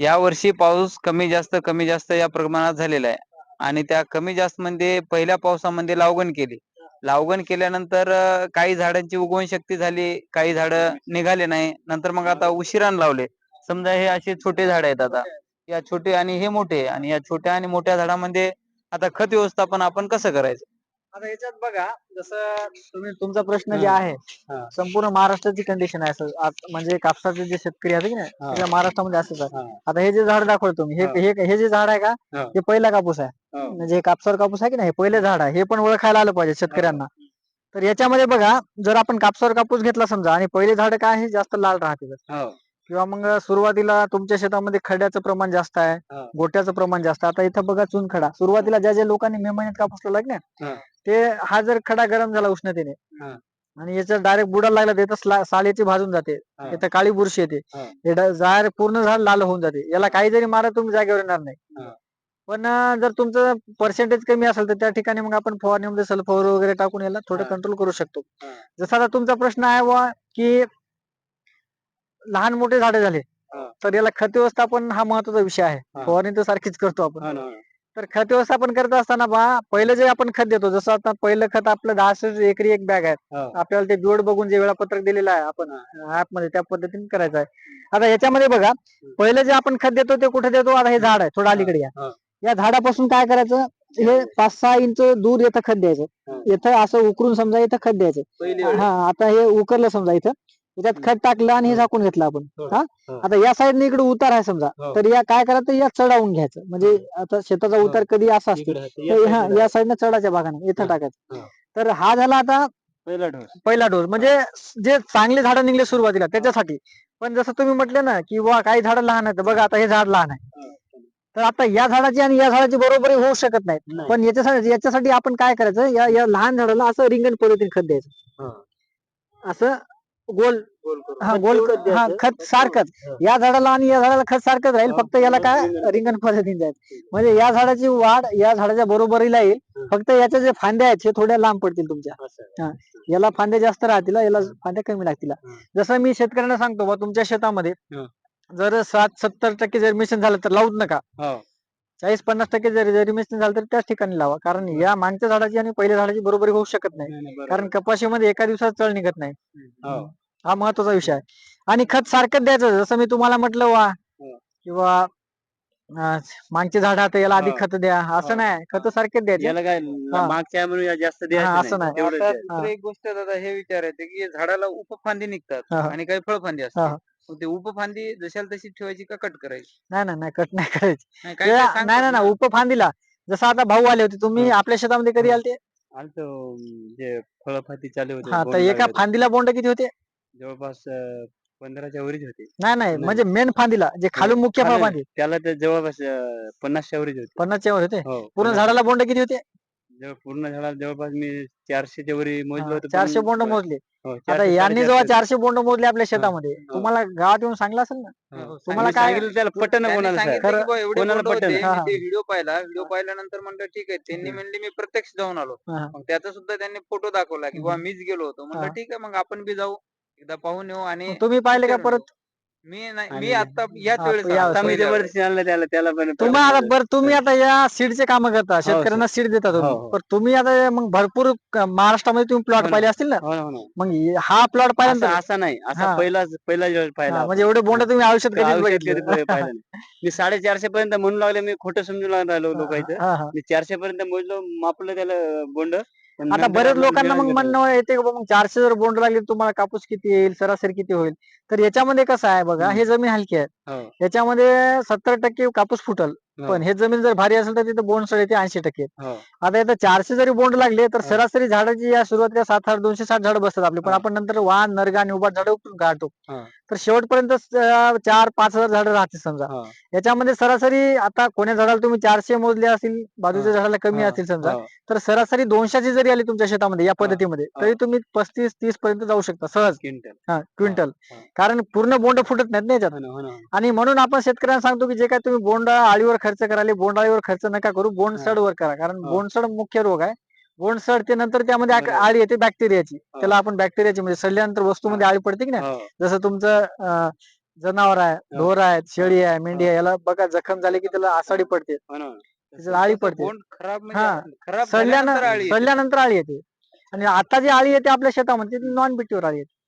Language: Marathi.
या वर्षी पाऊस कमी जास्त कमी जास्त या प्रमाणात झालेला आहे. आणि त्या कमी जास्त मध्ये पहिल्या पावसामध्ये लावगण केली. लावगण केल्यानंतर काही झाडांची उगवण शक्ती झाली काही झाड निघाले नाही. नंतर मग आता उशिरान लावले. समजा हे असे छोटे झाड आहेत आता. या छोटे आणि हे मोठे. आणि या छोट्या आणि मोठ्या झाडामध्ये आता खत व्यवस्थापन आपण कसं करायचं? आता याच्यात बघा जसं तुम्ही तुमचा प्रश्न जे. आहे हा. संपूर्ण महाराष्ट्राची कंडिशन आहे आत- म्हणजे कापसाचे जे शेतकरी आहेत की नाही हा. सगळ्या महाराष्ट्रामध्ये असंच आहे हा. आता हे जे झाड दाखवलं तुम्ही हा. हे हे हे जे झाड आहे का हा. हे पहिला कापूस आहे म्हणजे हे कापसावर कापूस आहे की नाही हे पहिले झाड आहे हे पण ओळखायला आलं पाहिजे शेतकऱ्यांना तर याच्यामध्ये बघा जर आपण कापसावर कापूस घेतला समजा आणि पहिले झाड काय आहे जास्त लाल राहते किंवा मग सुरुवातीला तुमच्या शेतामध्ये खड्याचं प्रमाण जास्त आहे हा. गोट्याचं प्रमाण जास्त आहे आता इथं बघा चुनखडा सुरुवातीला ज्या ज्या लोकांनी मे महिन्यात कापूस लावला की हा. नाही ते हा जर खडा गरम झाला उष्णतेने हा. आणि याचं डायरेक्ट बुडाला लागला तर इथं स्ला- साल याची भाजून जाते हा. इथं काळी बुरशी येते हा. हे डा- झाड पूर्ण झाड लाल होऊन जाते याला काही जरी मारा तुम्ही जागेवर येणार नाही हा. पण अं, जर तुमचं पर्सेंटेज कमी असेल तर त्या ठिकाणी मग आपण फवारणीमध्ये सल्फर वगैरे टाकून याला थोडं हा. कंट्रोल करू शकतो हा. जसा आता तुमचा प्रश्न आहे बुवा की लहान मोठे झाडे झाले. तर याला खत व्यवस्थापन हा महत्त्वाचा विषय आहे. फवारणी तर सारखीच करतो आपण. तर खत व्यवस्थापन करत असताना बा पहिलं जे आपण खत देतो जसं आता पहिलं खत आपलं दहाशे एकरी एक बॅग आहे. आपल्याला ते जोड बघून जे वेळापत्रक दिलेलं आहे आपण ऍपमध्ये त्या पद्धतीने करायचं आहे. आता याच्यामध्ये बघा पहिलं जे आपण खत देतो ते कुठे देतो? आता हे झाड आहे थोडं अलीकडे या. झाडापासून काय करायचं? हे पाच सहा इंच दूर येतं खत. द्यायचं. इथं असं उकरून समजा इथं खत द्यायचं. हा आता हे उकरलं समजा इथं. याच्यात खत टाकलं आणि हे. झाकून घेतलं आपण. हो. हा? हो. आता या साईडने इकडे उतार आहे समजा. हो. तर या काय करायचं? या चढावून घ्यायचं. म्हणजे आता शेताचा हो. उतार कधी असा असतो? तर हा या साईडने चढाच्या भागाने. इथं हा. टाकायचं. हा. तर हा झाला आता पहिला ढोस पहिला डोस. म्हणजे जे चांगले झाडं निघले सुरुवातीला त्याच्यासाठी. पण जसं तुम्ही म्हटले ना की वा काही झाडं लहान आहेत. बघा आता हे झाड लहान आहे. तर आता या झाडाची आणि या झाडाची बरोबरी होऊ शकत नाही. पण याच्यासाठी याच्यासाठी आपण काय करायचं? या या लहान झाडाला असं रिंगण पद्धतीने खत द्यायचं. असं गोल. हा गोल हा खत सारखंच. या झाडाला आणि या झाडाला खत सारखंच राहील. फक्त याला काय रिंगण पद्धतीने जायचं म्हणजे या झाडाची वाढ या झाडाच्या बरोबरीला येईल. फक्त याच्या जे फांद्या आहेत हे थोड्या लांब पडतील तुमच्या. याला फांद्या जास्त राहतील याला फांद्या कमी लागतील. जसं मी शेतकऱ्यांना सांगतो बा तुमच्या शेतामध्ये. जर सात सत्तर टक्के जर मिशन झालं तर लावूच नका. चाळीस पन्नास टक्के जर जरी मिशन झालं तर त्याच ठिकाणी लावा. कारण. या मागच्या झाडाची आणि पहिल्या झाडाची बरोबरी होऊ शकत नाही. कारण कपाशीमध्ये एका दिवसात चळ निघत नाही. हा महत्त्वाचा विषय आहे आणि खत सारखंच द्यायचं जसं मी तुम्हाला म्हटलं वा हं. किंवा अं, मागचे झाड आता याला आधी हा. खत द्या असं हा. नाही खत सारखेच द्यायचे याला काय. मागच्या म्हणून जास्त हा, असं नाही. तेवढंच आता द्यायचं. दुसरं एक गोष्ट दादा हे विचारायचं की झाडाला उपफांदी निघतात हा. आणि काही फळफांदी हा, असतात. मग ते उपफांदी जशाला तशी ठेवायची का कट करायची नाही नाही नाही कट नाही करायची नाही ते- काय काय नाही सांगतात नाही ना. नाही उपफांदीला जसं आता भाऊ आले होते तुम्ही हा. आपल्या शेतामध्ये कधी. आलते आलतो अं, जे फळफाती चालू होते हा तर एका होते. फांदीला बोंड किती होते जवळपास अं, पंधराच्या वरीच होते नाही नाही नाही. म्हणजे मेन फांदीला जे खालून मुख्य फांदी त्याला तर जवळपास अं, पन्नासच्या वरीच होते पन्नासच्या वर होते हो पूर्ण. झाडाला बोंड किती होते पूर्ण झाडाला जवळपास मी चारशेच्या वरी मोजलं हा, होतं चारशे बोंड मोजले हो, आता चारशे, यांनी जेव्हा साडेचारशे चारशे बोंड मोजले आपल्या शेतामध्ये हा. तुम्हाला गावात येऊन सांगलं असेल ना हो. तुम्हाला मी काय- सांगितलं त्याला पटन त्यांनी कोणाला सांगितलं साहेब. की बुवा एवढे कोणाला बोंड पटेल? होते. हा, मी हा. ते व्हिडिओ पाहिला व्हिडिओ पाहिल्यानंतर म्हणलं ठीक आहे त्यांनी म्हणले मी प्रत्यक्ष जाऊन आलो हा. मग त्याचा सुद्धा त्यांनी फोटो दाखवला की बुवा. मीच गेलो होतो म्हणलं हा. ठीक आहे मग आपण बी जाऊ एकदा पाहून येऊ आणि तुम्ही पाहिले का परत. मी नाही आणि मी आता याच हा, वेळेस या- आता मी पहिल्या वेळेस. जबरदस्ती आणलं त्याला त्याला पण तुम्ही आता बरं तुम्ही आता या सीडचे काम करता हो, शेतकऱ्यांना सीड देता तुम्ही हो, हो. पण तुम्ही आता मग भरपूर क- महाराष्ट्रामध्ये तुम्ही प्लॉट ना. पाहिले असतील ना हो ना, हो ना. मग हे- हा प्लॉट असं पाहिल्यानंतर असा नाही हा. असा पहिलाच पहिला वेळ पाहिला हा. म्हणजे एवढे बोंड तुम्ही आयुष्यात कधीच बघितले पाहिलं. मी साडेचारशे पर्यंत म्हणू लागले मी खोटं समजून लागलो लोकांचं हा, हा. मी चारशे पर्यंत मोजलो मापलं त्याला बोंड आता आपल्याला लोकांना मग म्हणणं येते मग चारशे जर बोंड लागले तुम्हाला कापूस किती येईल सरासरी किती होईल तर याच्यामध्ये कसं आहे बघा. हे जमीन हलकी आहे हो, याच्यामध्ये सत्तर टक्के कापूस फुटल हो, पण हे जमीन जर भारी असेल तर तिथे बोंड सड येते ऐंशी टक्के हो. आता इथं चारशे जरी बोंड लागले तर. सरासरी झाडाची या सुरुवातीला सात आठ दोनशे साठ झाड बसतात आपले पण. आपण नंतर वाहन नरगा आणि उभा झाड काढतो. तर शेवटपर्यंत चार पाच हजार झाडं राहते समजा हो, याच्यामध्ये सरासरी आता कोण्या झाडाला तुम्ही चारशे मोजले असतील बाजूच्या हा. झाडाला कमी हो, असतील समजा हो. तर सरासरी दोनशेची जरी आली तुमच्या शेतामध्ये या हा. पद्धतीमध्ये हा. तरी तुम्ही पस्तीस तीस पर्यंत जाऊ शकता सहज क्विंटल हा क्विंटल हा. कारण पूर्ण बोंड फुटत नाहीत ना याच्यात हो हो ना. आणि म्हणून आपण शेतकऱ्यांना सांगतो की जे काय तुम्ही बोंड आळीवर खर्च कराले बोंड आळीवर खर्च नका करू बोंड हा. सडवर करा कारण हा. बोंडसड मुख्य रोग आहे बोंडसड ते नंतर त्यामध्ये आक- बरोबर. आळी येते बॅक्टेरियाची हा. त्याला आपण बॅक्टेरियाची म्हणजे सडल्यानंतर वस्तूमध्ये आळी पडते की नाही हो, जसं तुमचं अं, जनावर आहे ढोर आहेत शेळी आहे मेंढी आहे याला बघा जखम झाली की त्याला आसाडी पडते हो ना. त्याच्यात आळी पडते बोंड खराब हा. म्हणजे खराब झाल्यानंतर सडल्यानं आळी येते. सडल्यानंतर आळी येते आणि आता जी आळी येते आपल्या शेतामध्ये ती नॉन बिटीवर आळी येते